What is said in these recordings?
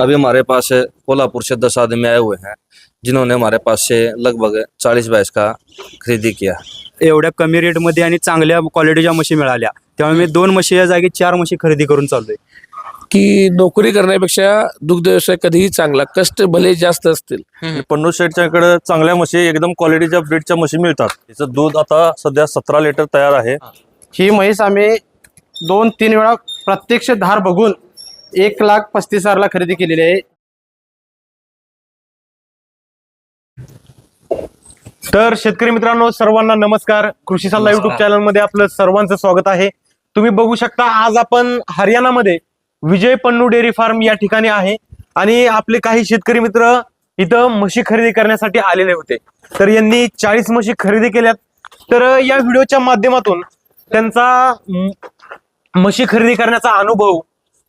अभी हमारे पास कोल्हापुर से दस आदमी आए हुए हैं जिन्होंने हमारे पास से लगभग चालीस भैंस का खरीदी किया। एवढ्या कमी रेटमध्ये आणि चांगल्या क्वालिटीच्या म्हशी मिळाल्या त्यामुळे मी दोन म्हशी या जागी चार म्हशी खरेदी करून चाललोय. की नोकरी करण्यापेक्षा दुग्ध व्यवसाय कधीही चांगला कष्ट भले जास्त असतील. पन्नू शेटच्याकडे चांगल्या म्हशी एकदम क्वालिटीच्या ब्रीडच्या म्हशी मिळतात. तिचं दूध आता सध्या सतरा लिटर तयार आहे. ही म्हैस आम्ही दोन तीन वेळा प्रत्यक्ष धार बघून एक लाख पस्तीस हजारला खरेदी केलेली आहे. तर शेतकरी मित्रांनो सर्वांना नमस्कार. कृषी सल्ला युट्यूब चॅनलमध्ये आपलं सर्वांचं स्वागत आहे. तुम्ही बघू शकता आज आपण हरियाणामध्ये विजय पन्नू डेअरी फार्म या ठिकाणी आहे. आणि आपले काही शेतकरी मित्र इथं म्हशी खरेदी करण्यासाठी आलेले होते. तर यांनी चाळीस म्हशी खरेदी केल्यात. तर या व्हिडिओच्या माध्यमातून त्यांचा म्हशी खरेदी करण्याचा अनुभव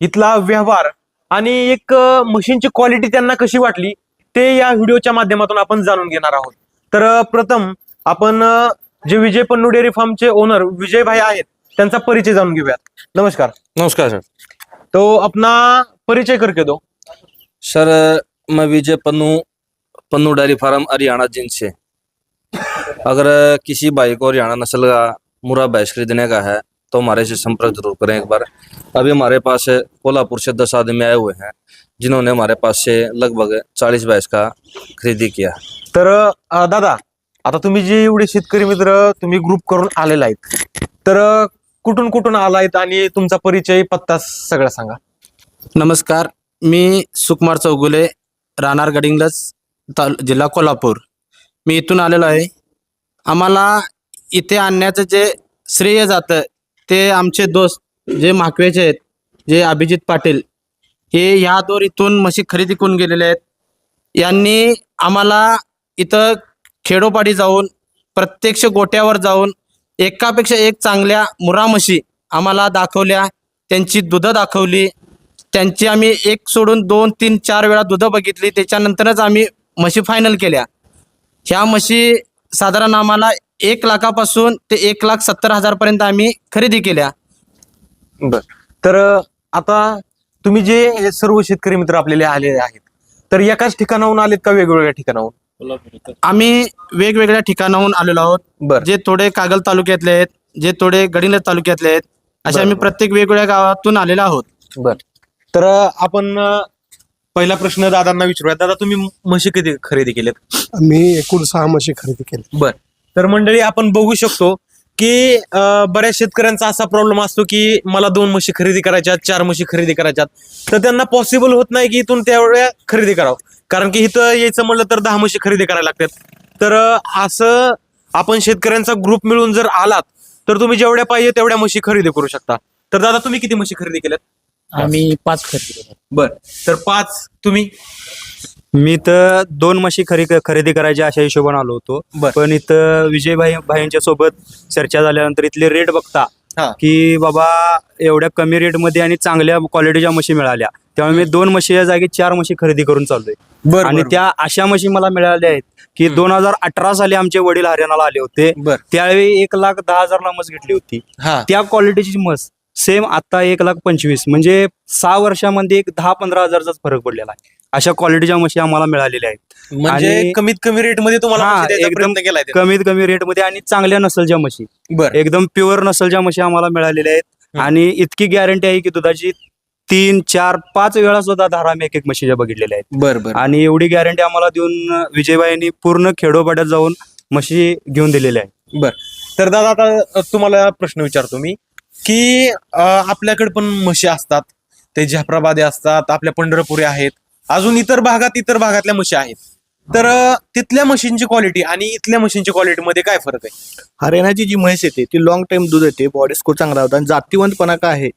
इथला व्यवहार आणि एक म्हशींची क्वालिटी त्यांना कशी वाटली ते या व्हिडिओच्या माध्यमातून आपण जाणून घेणार आहोत. तर प्रथम आपण जे विजय पन्नू डेअरी फार्मचे ओनर विजय भाई आहेत त्यांचा परिचय जाणून घेऊयात. नमस्कार. नमस्कार सर तो अपना परिचय करके दो. सर मैं विजय पन्नू पन्नू डेयरी फार्म हरियाणा जिन से। अगर किसी भाई को हरियाणा नस्ल का मुरा भैंस खरीदने का है तो हमारे से संपर्क जरूर करें एक बार। अभी हमारे पास कोल्हापुर से दस आदमी आए हुए हैं जिन्होंने हमारे पास से लगभग चालीस भैंस का खरीदी किया। तर अ, दादा आता तुम्ही जे एवढे शेतकरी मित्र तुम्ही ग्रुप करून आलेला आहेत. तर अ, कुठून कुठून आलायत आणि तुमचा परिचय पत्ता सगळं सांगा. नमस्कार मी सुकुमार चौगुले राहणार गडिंग्लज ताल जिल्हा कोल्हापूर. मी इथून आलेलो आहे. आम्हाला इथे आणण्याचं जे श्रेय जातं ते आमचे दोस्त जे माकवेचे आहेत जे अभिजित पाटील हे ह्या दोर इथून म्हशी खरेदी करून गेलेले आहेत. यांनी आम्हाला इथं खेडोपाडी जाऊन प्रत्यक्ष गोट्यावर जाऊन एकापेक्षा एक चांगल्या मुरा म्हशी आम्हाला दाखवल्या. त्यांची दुधं दाखवली. त्यांची आम्ही एक सोडून दोन तीन चार वेळा दुधं बघितली. त्याच्यानंतरच आम्ही म्हशी फायनल केल्या. ह्या म्हशी साधारण आम्हाला एक लाखापासून ते एक लाख सत्तर हजारपर्यंत आम्ही खरेदी केल्या. बर. तर अ, आता तुम्ही जे सर्व शेतकरी मित्र आपल्याला आलेले आहेत तर एकाच ठिकाणाहून आलेत का वेगवेगळ्या ठिकाणाहून? आम्ही वेगवेगळ्या ठिकाणाहून आलेलो आहोत. बर. जे थोडे कागल तालुक्यातले आहेत जे थोडे गडिंग्लज तालुक्यातले आहेत असे आम्ही प्रत्येक वेगवेगळ्या गावातून आलेलो आहोत. बर. तर अ, आपण अ, पहिला प्रश्न दादांना विचारूया. दादा तुम्ही म्हशी कधी खरेदी केलेत? मी एकूण सहा म्हशी खरेदी केली बर. तर मंडळी आपण बघू शकतो की बऱ्याच शेतकऱ्यांचा असा प्रॉब्लेम असतो की मला दोन म्हशी खरेदी करायच्यात चार म्हशी खरेदी करायच्यात. तर त्यांना पॉसिबल होत नाही की इथून तेवढ्या खरेदी करावं. कारण की इथं यायचं म्हणलं तर दहा म्हशी खरेदी करायला लागतात. तर असं आपण शेतकऱ्यांचा ग्रुप मिळून जर आलात तर तुम्ही जेवढ्या पाहिजे तेवढ्या म्हशी खरेदी करू शकता. तर दादा तुम्ही किती म्हशी खरेदी केल्यात? आम्ही पाच खरेदी बर. तर पाच तुम्ही? मी तर दोन म्हशी खरी खरेदी करायच्या अशा हिशोबाने आलो होतो. पण इथं विजय भाई भाईंच्या सोबत चर्चा झाल्यानंतर इथले रेट बघता. की बाबा एवढ्या कमी रेटमध्ये आणि चांगल्या क्वालिटीच्या म्हशी मिळाल्या. त्यामुळे मी दोन म्हशी या जागी चार म्हशी खरेदी करून चाललोय. बर आणि त्या अशा म्हशी मला मिळाल्या आहेत की दोन हजार अठरा साली आमचे वडील हरियाणाला आले होते. त्यावेळी एक लाख दहा हजारला मस घेतली होती. त्या क्वालिटीची मस सेम आता एक लाख पंचवीस म्हणजे सहा वर्षामध्ये एक दहा पंधरा हजारचाच फरक पडलेला आहे. अशा क्वालिटीच्या म्हशी आम्हाला मिळालेल्या आहेत. म्हणजे आणि- कमीत कमी रेटमध्ये तुम्हाला हा, म्हशी द्यायचा एकदम प्रयत्न केलाय त्यांनी. कमीत कमी रेटमध्ये आणि चांगल्या नसलच्या म्हशी बर. एकदम प्युअर नसलच्या म्हशी आम्हाला मिळालेल्या आहेत. हम्म. आणि इतकी गॅरंटी आहे की दुधाची तीन चार पाच वेळा सुद्धा धारा आम्ही एक एक म्हशीच्या बघितलेल्या आहेत. बर बर. आणि एवढी गॅरंटी आम्हाला देऊन अं, विजयबाईंनी पूर्ण खेडोपाड्यात जाऊन म्हशी घेऊन दिलेल्या आहेत. तर दादा आता तुम्हाला प्रश्न विचारतो मी. की आपल्याकडे पण म्हशी असतात. ते जाफराबादे असतात आपल्या पंढरपुरी आहेत. अजून इतर भागात इतर भागातल्या म्हशी आहेत. तर तिथल्या म्हशींची क्वालिटी आणि इथल्या म्हशींची क्वालिटी मध्ये काय फरक आहे? हरियाणाची जी म्हैस येते ती लॉंग टाइम दूध येते बॉडी स्कोर चांगला होता आणि जातीवंतपणा काय आहे.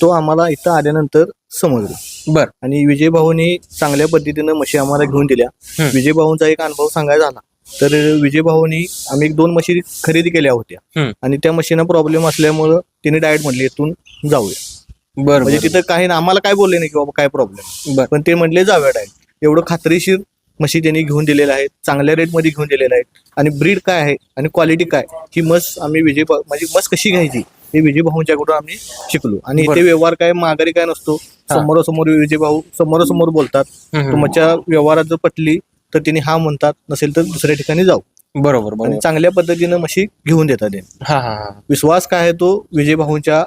तो आम्हाला इथं आल्यानंतर समजलो. बर. आणि विजय भाऊनी चांगल्या पद्धतीनं म्हशी आम्हाला घेऊन दिल्या. विजय भाऊंचा एक अनुभव सांगायचा झाला. तर विजय भाऊनी आम्ही एक दोन म्हशी खरेदी केल्या होत्या. हम्म. आणि त्या म्हशीना प्रॉब्लेम असल्यामुळं तिने डायरेक्ट म्हटली इथून जाऊया. बर म्हणजे तिथं काही ना- आम्हाला काय बोलले नाही की बाबा काय प्रॉब्लेम बर. पण ते म्हटले जाऊया डायरेक्ट एवढं खात्रीशीर म्हशी त्यांनी घेऊन दिलेल्या आहेत चांगल्या रेटमध्ये घेऊन दिलेल्या आहेत आणि ब्रीड काय आहे आणि क्वालिटी काय ही मस आम्ही विजय भा- म्हणजे मस कशी घ्यायची ते विजय भाऊंच्याकडून आम्ही शिकलो. आणि बरं. इथे व्यवहार काय माघारी काय नसतो. समोरासमोर विजय भाऊ समोरासमोर बोलतात. हम्म. तुमच्या व्यवहारात जर पटली तर तिने हा म्हणतात नसेल तर दुसऱ्या ठिकाणी जाऊ. बरोबर आणि बरोबर चांगल्या पद्धतीनं म्हशी घेऊन देतात ते. हा हा हा. विश्वास काय आहे तो विजय भाऊंच्या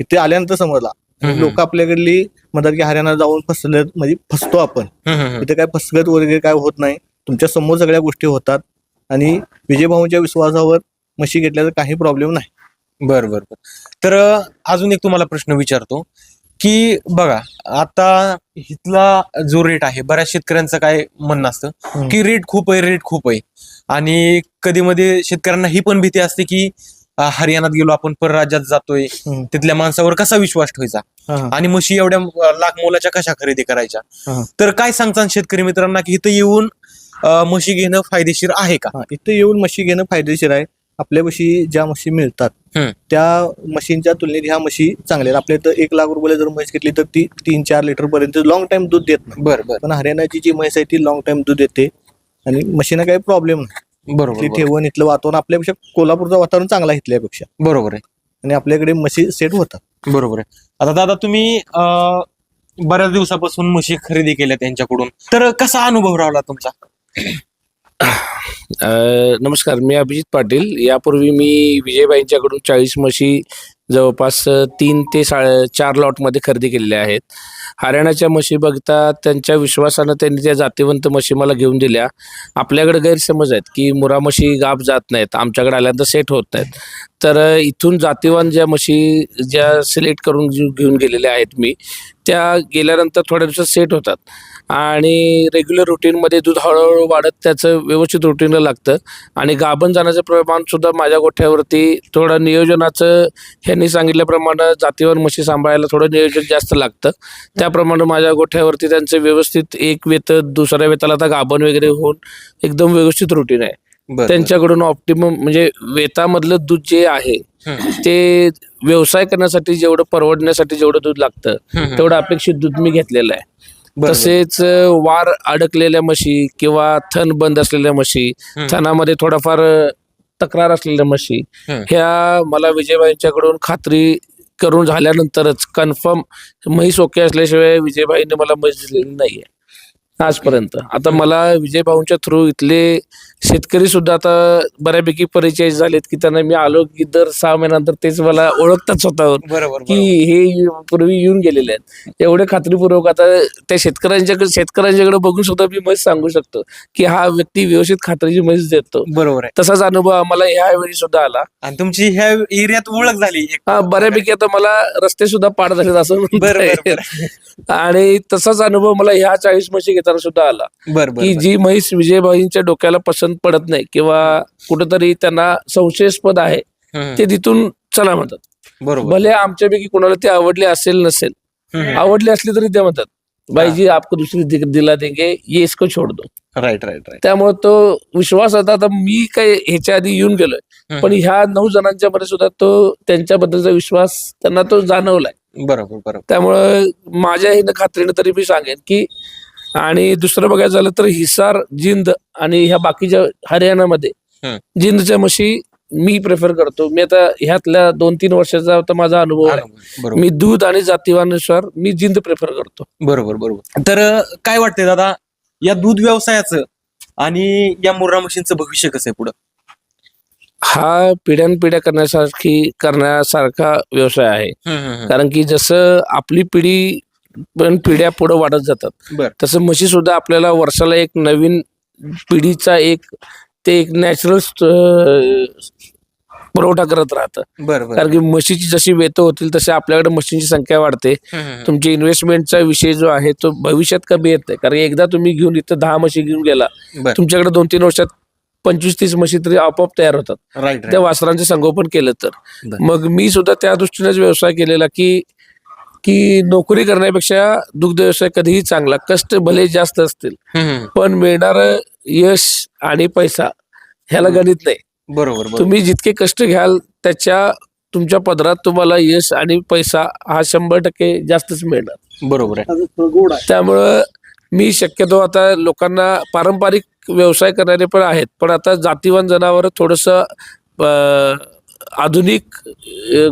इथे आल्यानंतर समजला. हम्म. लोक आपल्याकडली म्हणतात की हरियाणा जाऊन फसले म्हणजे फसतो आपण. हम्म, हम्म. इथे काय फसगत वगैरे काय होत नाही. तुमच्यासमोर सगळ्या गोष्टी होतात. आणि विजय भाऊंच्या विश्वासावर म्हशी घेतल्याचा काही प्रॉब्लेम नाही. बर बर बर. तर अ, अजून एक तुम्हाला प्रश्न विचारतो. की बघा आता इथला जो रेट आहे बऱ्याच शेतकऱ्यांचं काय म्हणणं असतं. की रेट खूप आहे रेट खूप आहे आणि कधी मध्ये शेतकऱ्यांना ही पण भीती असते की हरियाणात गेलो आपण परराज्यात जातोय. तिथल्या माणसावर कसा विश्वास ठेवायचा. आणि म्हशी एवढ्या लाख मोलाच्या कशा खरेदी करायच्या. तर काय सांगतात शेतकरी मित्रांना की इथं येऊन म्हशी घेणं फायदेशीर आहे का इथे येऊन म्हशी घेणं फायदेशीर आहे आपल्या म्हशी ज्या म्हशी मिळतात. त्या म्हशींच्या तुलनेत ह्या म्हशी चांगल्या आहेत. आपल्या इथं एक लाख रुपयाला जर म्हैस घेतली तर ती तीन चार लिटर पर्यंत लॉंग टाइम दूध देत नाही. बर बर. पण हरियाणाची जी म्हैस आहे ती लॉंग टाइम दूध देते. आणि म्हशीनं काही प्रॉब्लेम नाही. बरोबर. ठेवण इथलं वातावरण आपल्यापेक्षा कोल्हापूरचं वातावरण चांगलं आहे इथल्यापेक्षा. बरोबर आहे. आणि आपल्याकडे म्हशी सेट होतात. बरोबर आहे. आता दादा तुम्ही बऱ्याच दिवसापासून म्हशी खरेदी केल्या त्यांच्याकडून. तर कसा अनुभव राहिला तुमचा? नमस्कार मी अभिजित पाटील. यापूर्वी मी विजयबाईंच्याकडून चाळीस म्हशी जवळपास तीन ते सा चार लॉटमध्ये खरेदी केलेल्या आहेत. हरियाणाच्या म्हशी बघता त्यांच्या विश्वासानं त्यांनी त्या जातीवंत म्हशी मला घेऊन दिल्या. आपल्याकडे गैरसमज आहेत की मुरा म्हशी गाप जात नाहीत आमच्याकडे आल्यानंतर सेट होत नाहीत. तर इथून जातीवान ज्या म्हशी ज्या सिलेक्ट करून घेऊन गेलेल्या आहेत मी त्या गेल्यानंतर थोड्या दिवसात सेट होतात. आणि रेग्युलर रुटीनमध्ये दूध हळूहळू वाढत त्याचं व्यवस्थित रुटीनला लागतं आणि गाभण जाण्याचं प्रमाण सुद्धा माझ्या गोठ्यावरती थोडं नियोजनाचं ह्यांनी सांगितल्याप्रमाणे जातीवर म्हशी सांभाळायला थोडं नियोजन जास्त लागतं त्याप्रमाणे माझ्या गोठ्यावरती त्यांचं व्यवस्थित एक वेत दुसऱ्या वेताला आता गाभण वगैरे होऊन एकदम व्यवस्थित रुटीन आहे त्यांच्याकडून ऑप्टिमम म्हणजे वेतामधलं दूध जे आहे. ते व्यवसाय करण्यासाठी जेवढं परवडण्यासाठी जेवढं दूध लागतं. तेवढं अपेक्षित दूध मी घेतलेलं आहे. तसेच वार अडकलेल्या म्हशी किंवा थन बंद असलेल्या म्हशी. थनामध्ये थोडाफार तक्रार असलेल्या म्हशी. ह्या मला विजयबाईंच्याकडून खात्री करून झाल्यानंतरच कन्फर्म म्हैस ओके असल्याशिवाय विजयबाईंनी मला म्हैस दिलेली नाहीये आजपर्यंत आता मला विजयभाऊंच्या थ्रू इथले शेतकरी सुद्धा आता बऱ्यापैकी परिचय झालेत की त्यांना मी आलो की दर सहा महिन्यानंतर तेच मला ओळखतात स्वतःवर बरोबर की हे पूर्वी येऊन गेलेले आहेत. एवढे खात्रीपूर्वक आता त्या शेतकऱ्यांच्याकडे शेतकऱ्यांच्याकडे बघून सुद्धा मी म्हैस सांगू शकतो की हा व्यक्ती व्यवस्थित खात्रीची म्हैस देतो. बरोबर तसाच अनुभव आम्हाला ह्यावेळी सुद्धा आला. आणि तुमची ह्या एरियात ओळख झाली हा बऱ्यापैकी आता मला रस्ते सुद्धा पाड झालेत असं. आणि तसाच अनुभव मला ह्या चाळीस म्हशी घेताना सुद्धा आला. की जी म्हैस विजयबाईंच्या डोक्याला पसंत पडत नाही किंवा कुठंतरी त्यांना संशयास्पद आहे. ते तिथून चला म्हणतात. बरोबर. भले आमच्यापैकी कोणाला ते आवडले असेल नसेल. आवडली असली तरी ते म्हणतात. भाई जी आपको दुसरी दि- दिला देंगे ये इसको छोड़ दो. राईट राईट राईट त्यामुळे तो विश्वास होता आता मी काय ह्याच्या आधी येऊन गेलोय. पण ह्या नऊ जणांच्या मध्ये सुद्धा तो त्यांच्याबद्दलचा विश्वास त्यांना तो जाणवलाय. बरोबर बरोबर. त्यामुळं माझ्या हिनं खात्रीनं तरी मी सांगेन की आणि दुसरं बघायचं झालं तर हिसार जिंद आणि ह्या बाकीच्या हरियाणामध्ये. जिंदच्या म्हशी मी प्रेफर करतो. मी आता ह्यातल्या दोन तीन वर्षाचा आता माझा अनुभव. आहे मी दूध आणि जातीवानुसार मी जिंद प्रेफर करतो. बरोबर बरोबर. तर काय वाटतंय दादा? या दूध व्यवसायाचं आणि या मुर्रा मशीनचं भविष्य कसं आहे पुढं? हा पिढ्यानपिढ्या करण्यासारखी करण्यासारखा व्यवसाय आहे. कारण की जसं आपली पिढी पण पिढ्या पुढे वाढत जातात. बर. तसं म्हशी सुद्धा आपल्याला वर्षाला एक नवीन पिढीचा एक ते एक नॅचरल पुरवठा करत राहतं. कारण की म्हशीची जशी वेत होतील तशी आपल्याकडे म्हशींची संख्या वाढते. तुमची इन्व्हेस्टमेंटचा विषय जो आहे तो भविष्यात कमी येत नाही. कारण एकदा तुम्ही घेऊन इथं दहा म्हशी घेऊन गेला बर. तुमच्याकडे दोन तीन वर्षात पंचवीस तीस म्हशी तरी आपोआप तयार होतात. राईट त्या वासरांचे संगोपन केलं तर. बर. मग मी सुद्धा त्या दृष्टीनेच व्यवसाय केलेला की की नोकरी करण्यापेक्षा दुग्ध व्यवसाय कधीही चांगला कष्ट भले जास्त असतील पण मिळणार यश आणि पैसा ह्याला गणित नाही. बरोबर बरोबर. तुम्ही जितके कष्ट घ्याल त्याच्या तुमच्या पदरात तुम्हाला यश आणि पैसा हा शंभर टक्के जास्तच मिळणार. बरोबर आहे. त्यामुळं मी शक्यतो आता लोकांना पारंपरिक व्यवसाय करणारे पण आहेत पण आता जातीवान जनावर थोडस आधुनिक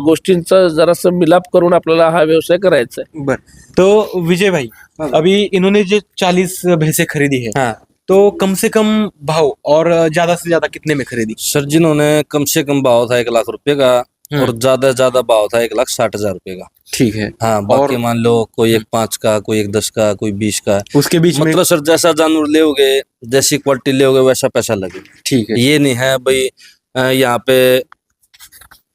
गोष्टींचा जरासा मिलाप करून आपल्याला हा व्यवसाय करायचा आहे बर. तो विजय भाई अभी इन्होंने जो चालीस भैंसे खरीदी है हाँ. तो कम से कम भाव और ज़्यादा से ज़्यादा कितने में खरीदी? सर जिन्होंने कम से कम भाव था एक लाख रुपए का और ज़्यादा से ज़्यादा भाव था एक लाख साठ हज़ार रुपए का। ठीक है। हाँ बाकी मान लो कोई एक पाँच का कोई एक दस का कोई बीस का। उसके बीच मतलब में सर जैसा जानवर लेोगे जैसी क्वालिटी लेोगे वैसा पैसा लगे ठीक है। ये नहीं है भाई यहाँ पे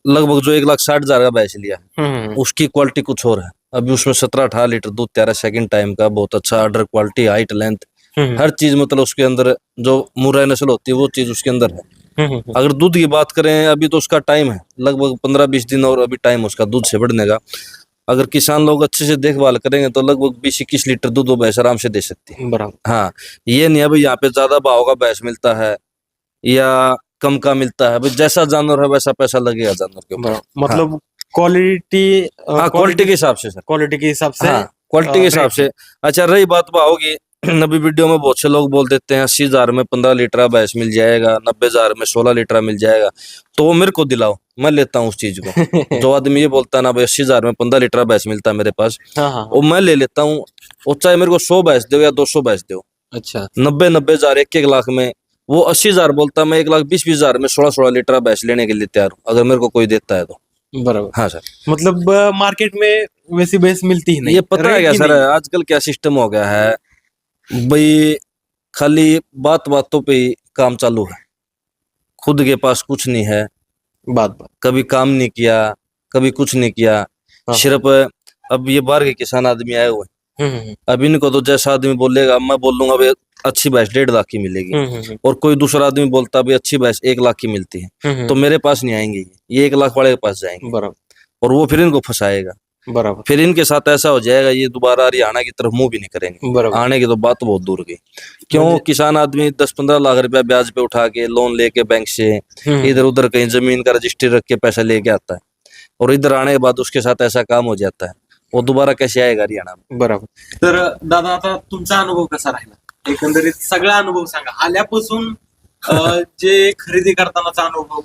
लगभग जो एक लाख साठ हज़ार का बैच लिया। है हम्म, उसकी क्वालिटी कुछ और है। अभी उसमें सत्रह अठारह लीटर दूध तेरह सेकंड टाइम का बहुत अच्छा ऑर्डर क्वालिटी हाइट लेंथ हम्म, हर चीज़ मतलब उसके अंदर जो मुर्रा नस्ल होती है वो चीज़ उसके अंदर है। हम्म, हम्म, अगर दूध की बात करें अभी तो उसका टाइम है। लगभग पंद्रह बीस दिन और अभी टाइम उसका दूध से बढ़ने का। अगर किसान लोग अच्छे से देखभाल करेंगे तो लगभग बीस इक्कीस लीटर दूध वो भैंस आराम से दे सकती है। हाँ ये नहीं है भाई यहाँ पे ज़्यादा भाव का भैंस मिलता है या कम का मिलता है। भाई जैसा जानवर है वैसा पैसा लगेगा जानवर के ऊपर। मतलब क्वालिटी हाँ क्वालिटी के हिसाब से सर क्वालिटी के हिसाब से। हाँ क्वालिटी के हिसाब से। अच्छा रही बात की अभी वीडियो में बहुत से लोग बोल देते हैं अस्सी हज़ार में पंद्रह लीटर भैंस मिल जाएगा नब्बे हज़ार में सोलह लीटर मिल जाएगा। तो वो मेरे को दिलाओ मैं लेता हूँ उस चीज़ को। जो आदमी ये बोलता है ना भाई अस्सी हज़ार में पंद्रह लीटर भैंस मिलता है मेरे पास। हाँ हाँ वो मैं ले लेता हूँ वो चाहे मेरे को सौ भैंस दो या दो सौ भैंस दो। अच्छा। नब्बे नब्बे हज़ार एक एक लाख में वो अस्सी हज़ार बोलता है मैं एक लाख बीस बीस हज़ार में सोलह सोलह लीटर भैंस लेने के लिए तैयार हूँ। अगर मेरे को कोई देता है तो। बराबर। हाँ सर। मतलब मार्केट में वैसी भैंस मिलती ही नहीं। ये पता है क्या सर? आजकल क्या सिस्टम हो गया है? भाई खाली बात बातों पे ही काम चालू है। खुद के पास कुछ नहीं है। बात बात। कभी काम नहीं किया कभी कुछ नहीं किया। हाँ। सिर्फ़ अब ये बाहर के किसान आदमी आए हुए अब इनको तो जैसा आदमी बोलेगा मैं बोल लूँगा भाई अच्छी भैंस डेढ़ लाख की मिलेगी। हम्म, हम्म, और कोई दूसरा आदमी बोलता भाई अच्छी भैंस एक लाख की मिलती है हम्म, तो मेरे पास नहीं आएँगे ये। एक लाख वाले के पास जाएँगे। बराबर। और वो फिर इनको फंसाएगा। बराबर। फिर इनके साथ ऐसा हो जाएगा ये दोबारा हरियाणा की तरफ़ मुँह भी नहीं करेंगे। आने की तो बात बहुत दूर गई। क्यों? किसान आदमी दस पंद्रह लाख रुपया ब्याज पे उठा के लोन लेके बैंक से हम्म, इधर उधर कहीं ज़मीन का रजिस्ट्री रख के पैसा लेके आता है। और इधर आने के बाद उसके साथ ऐसा काम हो जाता है। वो दोबारा कैसे आएगा हरियाणा में? बरोबर. तर दादा आता तुमचा अनुभव कसा राहिला? एकंदरीत सगळा अनुभव सांगा. आल्यापासून अं, जे खरेदी करतानाचा अनुभव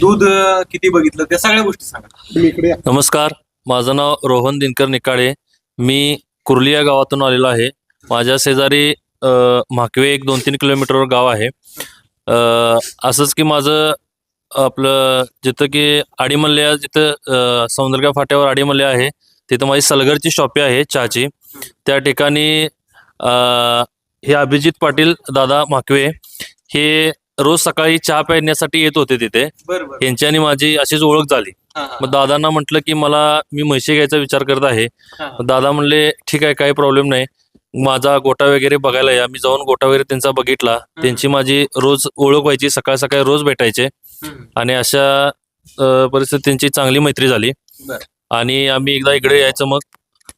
दूध अं, किती बघितलं त्या सगळ्या गोष्टी सांगा. तुम्ही इकडे या. नमस्कार. माझं नाव रोहन दिनकर निकाळे. मी कुर्ली या गावातून आलेलो आहे. माझ्या शेजारी अ, म्हाकवे एक दोन तीन किलोमीटरवर गाव आहे. अ, असंच की माझं आपलं जिथं की आडीमल्ल्या जिथं अ, सौंदर्गा फाट्यावर आडीमल्ल्या आहे तिथं माझी सलगरची शॉपी आहे चहाची. त्या ठिकाणी हे अभिजित पाटील दादा म्हाकवे हे रोज सकाळी चहा प्यायण्यासाठी येत होते तिथे. बरोबर यांच्यानी माझी अशीच ओळख झाली. मग दादांना म्हटलं की मला मी म्हशी घ्यायचा विचार करत आहे. दादा म्हणले ठीक आहे काही प्रॉब्लेम नाही. माझा गोटा वगैरे बघायला या. मी जाऊन गोटा वगैरे त्यांचा बघितला. त्यांची माझी रोज ओळख व्हायची सकाळ सकाळी रोज भेटायचे. आणि अशा त्यांची चांगली मैत्री झाली. आणि आम्ही एकदा इकडे यायचं मग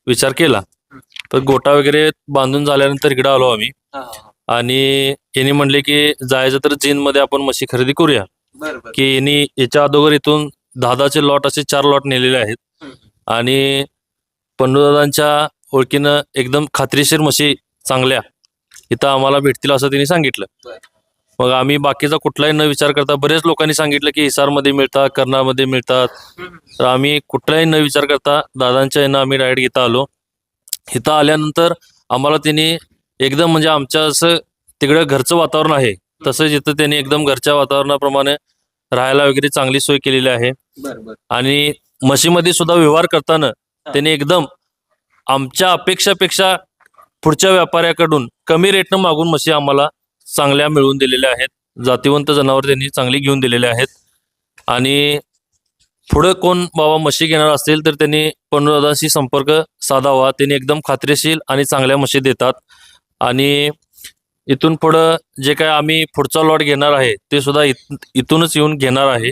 विचार केला. तर गोटा वगैरे बांधून झाल्यानंतर इकडे आलो आम्ही. आणि यांनी म्हणले की जायचं तर जीनमध्ये आपण म्हशी खरेदी करूया. की यांनी याच्या अगोदर इथून दहाचे लॉट असे चार लॉट नेलेले आहेत. आणि पंडूदादांच्या ओळखीनं एकदम खात्रीशीर म्हशी चांगल्या इथं आम्हाला भेटतील असं त्यांनी सांगितलं. मग आम्ही बाकीचा कुठलाही न विचार करता बरेच लोकांनी सांगितलं की हिसारमध्ये मिळतात कर्नामध्ये मिळतात. तर आम्ही कुठलाही न विचार करता दादांच्या यानं आम्ही राईड घेता आलो. इथं आल्यानंतर आम्हाला त्यांनी एकदम म्हणजे आमच्या असं तिकडं घरचं वातावरण आहे. तसंच इथं त्यांनी एकदम घरच्या वातावरणाप्रमाणे राहायला वगैरे चांगली सोय केलेली आहे. आणि म्हशीमध्ये सुद्धा व्यवहार करताना त्यांनी एकदम आमच्या अपेक्षापेक्षा पुढच्या व्यापाऱ्याकडून कमी रेटनं मागून म्हशी आम्हाला चांगल्या मिळवून दिलेल्या आहेत. जातीवंत जनावर त्यांनी चांगली घेऊन दिलेले आहेत. आणि पुढं कोण बाबा म्हशी घेणार असेल तर त्यांनी पणदादांशी संपर्क साधावा. त्यांनी एकदम खात्रीशीर आणि चांगल्या म्हशी देतात. आणि इथून पुढं जे काय आम्ही पुढचा लॉट घेणार आहे ते सुद्धा इथ- इथूनच येऊन घेणार आहे.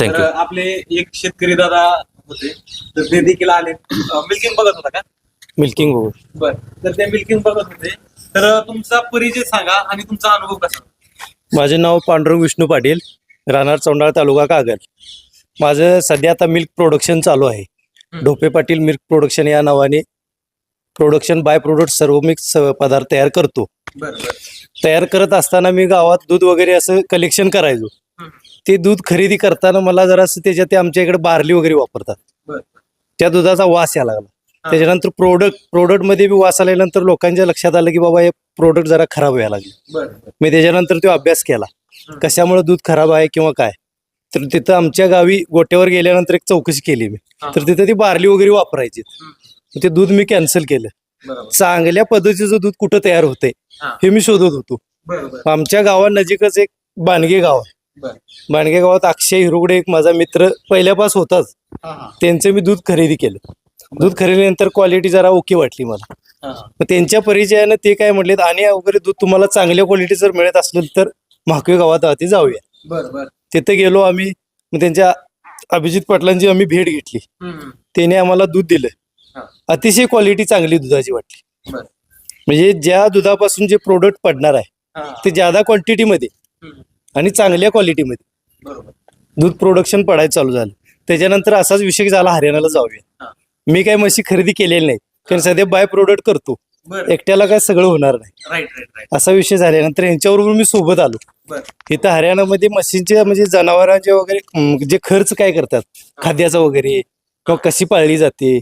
थँक्यू आपले एक शेतकरी दादा होते तर ते देखील आले. मिल्किंग बघत होता का? मिल्किंग हो बर. तर ते मिल्किंग बघत होते. तर तुमचा परिचय सांगा आणि तुमचा अनुभव कसा माझे नाव पांडुरंग विष्णू पाटील राहणार चौंडाळ तालुका कागल माझं सध्या आता मिल्क प्रोडक्शन चालू आहे. ढोपे पाटील मिल्क प्रोडक्शन या नावाने प्रोडक्शन बाय प्रोडक्ट सर्व मिक्स पदार्थ तयार करतो तयार करत असताना मी गावात दूध वगैरे असं कलेक्शन करायचो. ते दूध खरेदी करताना मला जरासं त्याच्यात ते आमच्या इकडे बारली वगैरे वापरतात. त्या दुधाचा वास यायला लागला. त्याच्यानंतर प्रोडक्ट प्रोडक्टमध्ये बी वास आल्यानंतर लोकांच्या लक्षात आलं की बाबा हे प्रोडक्ट जरा खराब व्हायला लागले. मी त्याच्यानंतर तो अभ्यास केला. कशामुळे दूध खराब आहे किंवा काय? तर तिथं आमच्या गावी गोट्यावर गेल्यानंतर एक चौकशी केली मी. तर तिथं ती बारली वगैरे वापरायची. ते दूध मी कॅन्सल केलं. चांगल्या पद्धतीचं दूध कुठं तयार होते हा. मी शोधत होतो. आमच्या गावा नजीकच एक बाणगे गाव. आहे. बाणगे गावात अक्षय हिरुगडे एक माझा मित्र पहिल्यापास होताच. त्यांचं मी दूध खरेदी केलं. दूध खरेदीनंतर क्वालिटी जरा ओके वाटली मला. मग त्यांच्या परिचयानं ते काय म्हटलेत आणि वगैरे दूध तुम्हाला चांगल्या क्वालिटी जर मिळत असेल तर म्हाकवे गावात आधी जाऊया. बर बर. तिथे गेलो आम्ही मग त्यांच्या अभिजित पाटलांची आम्ही भेट घेतली. त्याने आम्हाला दूध दिलं. अतिशय क्वालिटी चांगली दुधाची वाटली. बर. म्हणजे ज्या दुधापासून जे प्रोडक्ट पडणार आहे ते ज्यादा क्वांटिटीमध्ये. आणि चांगल्या क्वालिटीमध्ये बरोबर. दूध प्रोडक्शन पडायला चालू झालं. त्याच्यानंतर असाच विषय झाला हरियाणाला. जाऊया. मी काय म्हशी खरेदी केलेली नाही कारण सध्या बाय प्रोडक्ट करतो. एकट्याला काय सगळं होणार नाही. असा विषय झाल्यानंतर यांच्याबरोबर मी सोबत आलो. इथं हरियाणामध्ये म्हशींचे म्हणजे जनावरांचे वगैरे जे खर्च काय करतात खाद्याचा वगैरे किंवा कशी पाळली जाते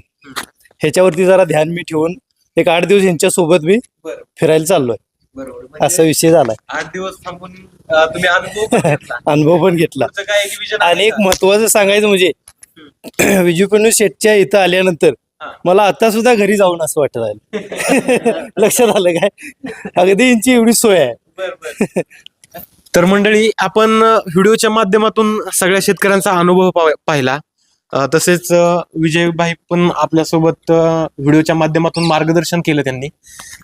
ह्याच्यावरती जरा ध्यान मी ठेवून एक आठ दिवस यांच्या सोबत मी फिरायला चाललोय. बरोबर. असा विषय झालाय. आठ दिवस थांबून तुम्ही अनुभव पण घेतला. आणि एक महत्वाचं सांगायचं म्हणजे विजू शेटच्या इथं आल्यानंतर. मला आता सुद्धा घरी जाऊन असं वाटत आहे लक्षात आलं काय? अगदी यांची एवढी सोय आहे. तर मंडळी आपण व्हिडिओच्या माध्यमातून सगळ्या शेतकऱ्यांचा अनुभव पाह- पाहिला. तसेच विजयभाई पण आपल्यासोबत व्हिडिओच्या माध्यमातून मार्गदर्शन केलं त्यांनी.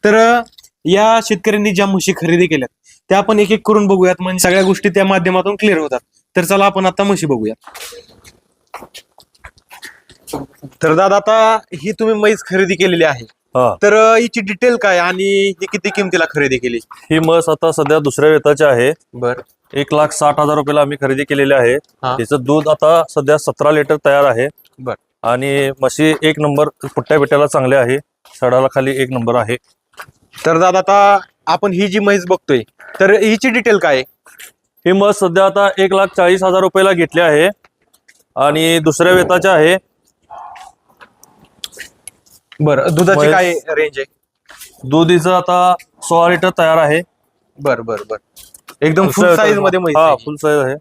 तर या शेतकऱ्यांनी ज्या म्हशी खरेदी केल्यात त्या आपण एक एक करून बघूयात. म्हणजे सगळ्या गोष्टी त्या माध्यमातून क्लिअर होतात. तर चला आपण आता म्हशी बघूया तर दादा आता ही तुम्ही म्हैस खरेदी केलेली आहे. हा. तर हिची डिटेल काय आणि ही किती किमतीला खरेदी केली? ही म्हस आता सध्या दुसऱ्या वेताची आहे. बर. एक लाख साठ हजार रुपयाला आम्ही खरेदी केलेली आहे. हा. तिचं दूध आता सध्या सतरा लिटर तयार आहे. बर. आणि म्हशी एक नंबर पुट्ट्या बिट्याला चांगले आहे. सडाला खाली एक नंबर आहे. तर दादा आता आपण ही जी म्हैस बघतोय तर हिची डिटेल काय आहे? ही म्हस सध्या आता एक लाख चाळीस हजार रुपयाला घेतली आहे. आणि दुसऱ्या वेताच्या आहे. बरं दुधाची काय रेंज आहे? दूध हिचं आता सोळा लिटर तयार आहे. बर बर बर. एकदम फुल साईजमध्ये म्हैस हा आहे. फुल साईज आहे.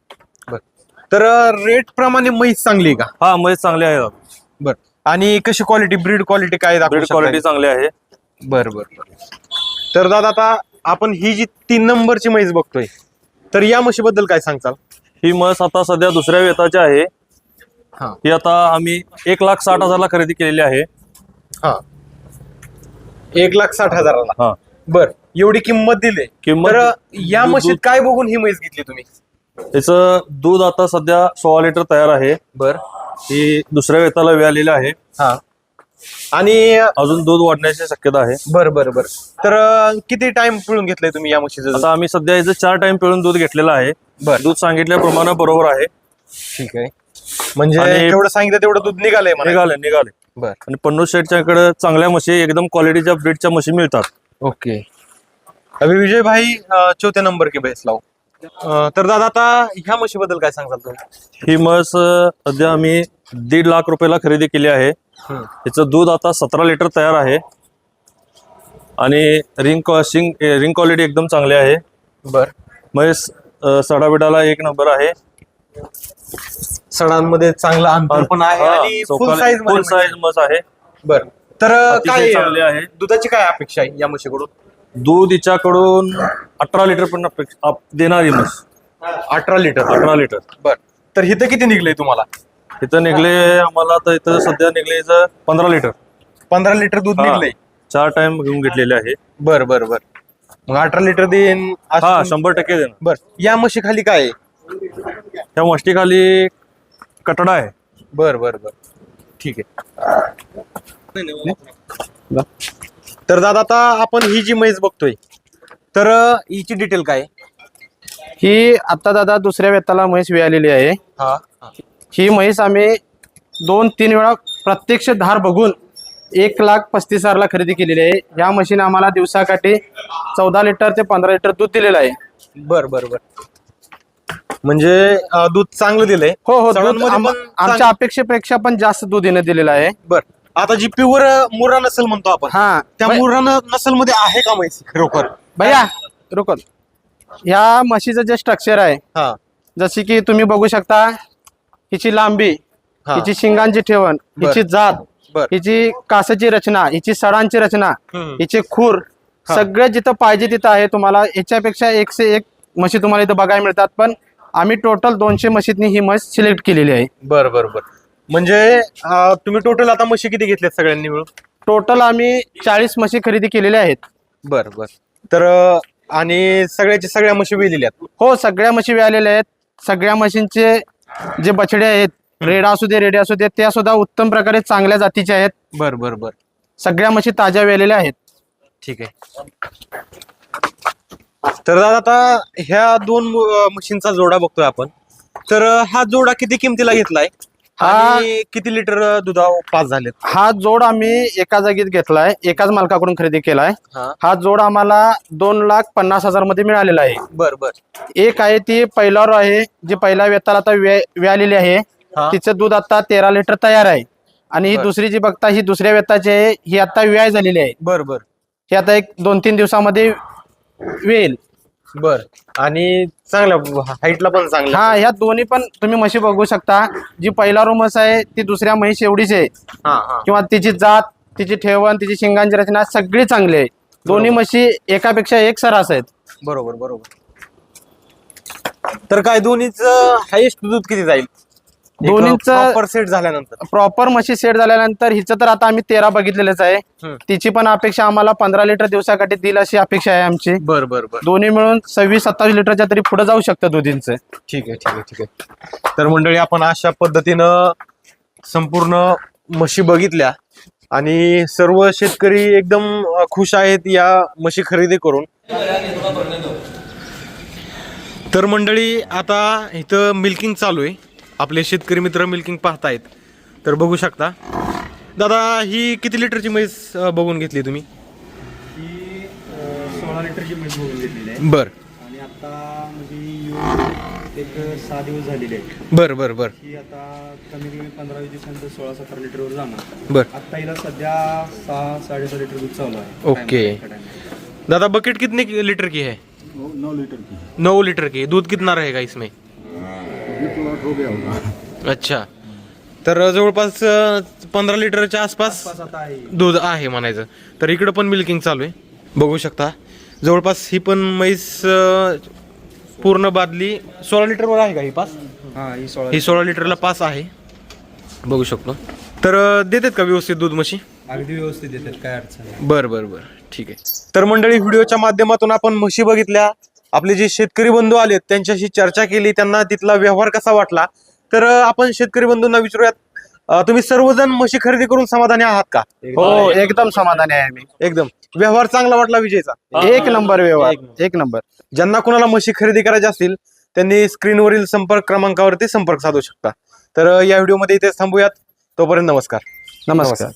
तर रेट प्रमाणे म्हैस चांगली आहे का? हा म्हैस चांगली आहे. बर. आणि कशी क्वालिटी ब्रीड क्वालिटी काय दाखवू ब्रीड शकता? क्वालिटी चांगली आहे. बर बर बर. तर दादा आता आपण ही जी तीन नंबरची म्हैस बघतोय तर या म्हशीबद्दल काय सांगताल? ही म्हस आता सध्या दुसऱ्या वेताची आहे. हा. ही आता आम्ही एक लाख साठ हजारला खरेदी केलेली आहे. हा. एक लाख साठ हजाराला. हा. बर एवढी किंमत दिली. किंमत- तर या दूध- म्हशीत काय बघून ही म्हैस घेतली तुम्ही? त्याचं दूध आता सध्या सोळा लिटर तयार आहे. बर. ही दुसऱ्या वेताला वेळ आलेली आहे. हा. आणि अजून दूध वाढण्याची शक्यता आहे. बर बर बर. तर अं, किती टाइम पिळून घेतलंय तुम्ही या म्हशीचं दूध? आता आम्ही सध्या याचं चार टाइम पिळून दूध घेतलेलं आहे. बर. दूध सांगितल्याप्रमाणे बरोबर आहे. ठीक आहे. म्हणजे आणि- जेवढं सांगितलं तेवढं दूध निघालंय मला निघाले निघाले बर. आणि पन्नू शेटच्या इकडे चांगल्या म्हशी एकदम क्वालिटीच्या ब्रीडच्या म्हशी मिळतात. ओके. अभी विजय भाई अं, चौथ्या नंबर के बेस लाव. अं, तर दादा आता ह्या म्हशीबद्दल काय सांगताल तुम्ही? ही म्हस अं, सध्या आम्ही दीड लाख रुपयाला खरेदी केली आहे. हम्म. हिचं दूध आता सतरा लिटर तयार आहे. आणि रिंग कॉशिंग रिंग क्वालिटी एकदम चांगली आहे. बर. म्हैस अं, सडाबिडाला एक नंबर आहे. सणांमध्ये चांगला अंतर. पण आहे आणि फुल साईज फुल साईज म्हस आहे. बर. तर अतिशय काय चांगली आहे. दुधाची काय अपेक्षा आहे या म्हशीकडून? दूध हिच्याकडून अठरा लिटर पण अपेक्ष- आप- देणारी म्हस. अठरा लिटर. अठरा लिटर. बर. तर इथं किती निघले तुम्हाला? इथं निघले आम्हाला तर इथं सध्या निघले पंधरा लिटर. पंधरा लिटर दूध हा. निघलंय? चार टाइम घेऊन घेतलेले आहे. बर बर बर. मग अठरा लिटर देईन असं हा तुम- शंभर टक्के देणार. बर. या म्हशी खाली काय आहे? त्या मष्टीखाली कटडा आहे. बर बर बर. ठीक आहे. तर दादा आता आपण ही जी म्हैस बघतोय तर हिची डिटेल काय? आहे? ही आता दादा दुसऱ्या वेताला म्हैस मिळालेली आहे. हा ही. म्हैस आम्ही दोन तीन वेळा प्रत्यक्ष धार बघून एक लाख पस्तीस हजारला खरेदी केलेली आहे. या म्हशीने आम्हाला दिवसाकाठी चौदा लिटर ते पंधरा लिटर दूध दिलेलं आहे. बर बर बर. म्हणजे अं, दूध चांगलं दिलंय हो हो दूध सणांमध्ये आम- पण आमच्या अपेक्षेपेक्षा पण जास्त दूध येणं दिलेलं आहे आता जी प्युअर मुरा नसल म्हणतो आपण हा त्या बै- मुरा नसलमध्ये आहे का म्हैस खरोखर भैया रुको ह्या म्हशीचं जे स्ट्रक्चर आहे हा जशी की तुम्ही बघू शकता हिची लांबी हा. हिची शिंगांची ठेवण बर. हिची जात बर. हिची कासाची रचना हिची सडांची रचना हम्म. हिचे खूर हा. सगळं जिथं पाहिजे तिथं आहे तुम्हाला याच्यापेक्षा एकशे एक म्हशी तुम्हाला इथं बघायला मिळतात पण आम्ही टोटल दोनशे म्हशीतनी ही म्हस सिलेक्ट केलेली आहे. बर बर बर. म्हणजे अं, तुम्ही टोटल आता म्हशी किती घेतल्यात सगळ्यांनी मिळून? टोटल आम्ही चाळीस म्हशी खरेदी केलेल्या आहेत. बर बर. तर अं, आणि सगळ्याच्या सगळ्या म्हशी वेलेल्या आहेत? हो सगळ्या म्हशी मिळालेल्या आहेत. सगळ्या म्हशींचे जे बछडे आहेत रेडा असू दे रेडे असू दे त्या सुद्धा उत्तम प्रकारे चांगल्या जातीचे आहेत. बर बर बर. सगळ्या म्हशी ताज्या वेलेल्या आहेत. ठीक आहे. तर दादा आता ह्या दोन म्हशींचा जोडा बघतोय आपण. तर हा जोडा किती किमतीला घेतलाय? हा- आणि किती लिटर दुधा पास झालेत? हा जोड आम्ही एका जागीत घेतलाय एकाच मालकाकडून खरेदी केलाय. हा. हा जोड आम्हाला दोन लाख पन्नास हजारमध्ये मिळालेला आहे. बर बर. एक आहे ती पहिल्यावर आहे जी पहिल्या वेताला आता व्या- व्यालेली आहे. हा. तिचं दूध आता तेरा लिटर तयार आहे. आणि ही बर. दुसरी जी बघता ही दुसऱ्या वेताची आहे ही आता व्याय झालेली आहे. बर बर. ही आता एक दोन तीन दिवसामध्ये वेल. बर. आणि चांगल्या हाईटला पण चांगला. हा ह्या दोन्ही पण तुम्ही म्हशी बघू शकता. जी पहिला म्हस आहे ती दुसऱ्या म्हैस एवढीच आहे. हा हा. किंवा तिची जात तिची ठेवण तिची शिंगांची रचना सगळी चांगली आहे. दोन्ही म्हशी एकापेक्षा एक सरास आहेत. बरोबर बरोबर. तर काय दोन्हीच हायेस्ट दूध किती जाईल? दोन्हींचं- प्रॉपर सेट झाल्यानंतर. प्रॉपर म्हशी सेट झाल्यानंतर हिचं तर आता आम्ही तेरा बघितलेलंच आहे. तिची पण अपेक्षा आम्हाला पंधरा लिटर दिवसाकाठी देईल अशी अपेक्षा आहे आमची. बर बर बर. दोन्ही मिळून सव्वीस सत्तावीस लिटरच्या तरी पुढे जाऊ शकतं दुधींचं. ठीक आहे ठीक आहे ठीक आहे. तर मंडळी आपण अशा पद्धतीनं संपूर्ण म्हशी बघितल्या आणि सर्व शेतकरी एकदम खुश आहेत या म्हशी खरेदी करून. तर मंडळी आता इथं मिल्किंग चालू आहे. आपले शेतकरी मित्र मिल्किंग पाहतायत. तर बघू शकता. दादा ही किती लिटरची म्हैस अ, बघून घेतली तुम्ही? सोळा लिटरची म्हैस बघून घेतलेली आहे. बर. आणि आता म्हणजे एक सहा दिवस झालेले आहेत. बर बर बर. ही आता कमी कमी पंधरा वीस दिवसानंतर सोळा सतरा लिटरवर जाणार. बर. आता हिला सध्या सहा साडेसहा लिटर दूध चालू आहे. ओके. दादा बकेट कितने लीटर की है? नऊ लिटर की नौ लीटर की दूध कितना रहेगा इसमें? अच्छा. तर जवळपास पंधरा लिटरच्या आसपास दूध आहे म्हणायचं. तर इकडं पण मिल्किंग चालू आहे. बघू शकता. जवळपास ही पण म्हैस पूर्ण बादली सोळा लिटरवर आहे का ही पास? हा ही सोळा ही लिटरला पास आहे. बघू शकतो. तर देतात का व्यवस्थित दूध म्हशी? अगदी व्यवस्थित येतात काय अडचण बर बर बर. ठीक आहे. तर मंडळी व्हिडिओच्या माध्यमातून आपण म्हशी बघितल्या. आपले जे शेतकरी बंधू आलेत त्यांच्याशी चर्चा केली त्यांना तिथला व्यवहार कसा वाटला? तर आपण शेतकरी बंधूंना विचारूयात. तुम्ही सर्वजण म्हशी खरेदी करून समाधानी आहात का? हो एकदम समाधानी आहे आम्ही एकदम. व्यवहार चांगला वाटला विजयचा? एक नंबर. व्यवहार. एक नंबर. ज्यांना कुणाला म्हशी खरेदी करायच्या असतील त्यांनी स्क्रीनवरील संपर्क क्रमांकावरती संपर्क साधू शकता. तर या व्हिडिओमध्ये इथे थांबूयात. तोपर्यंत नमस्कार. नमस्कार.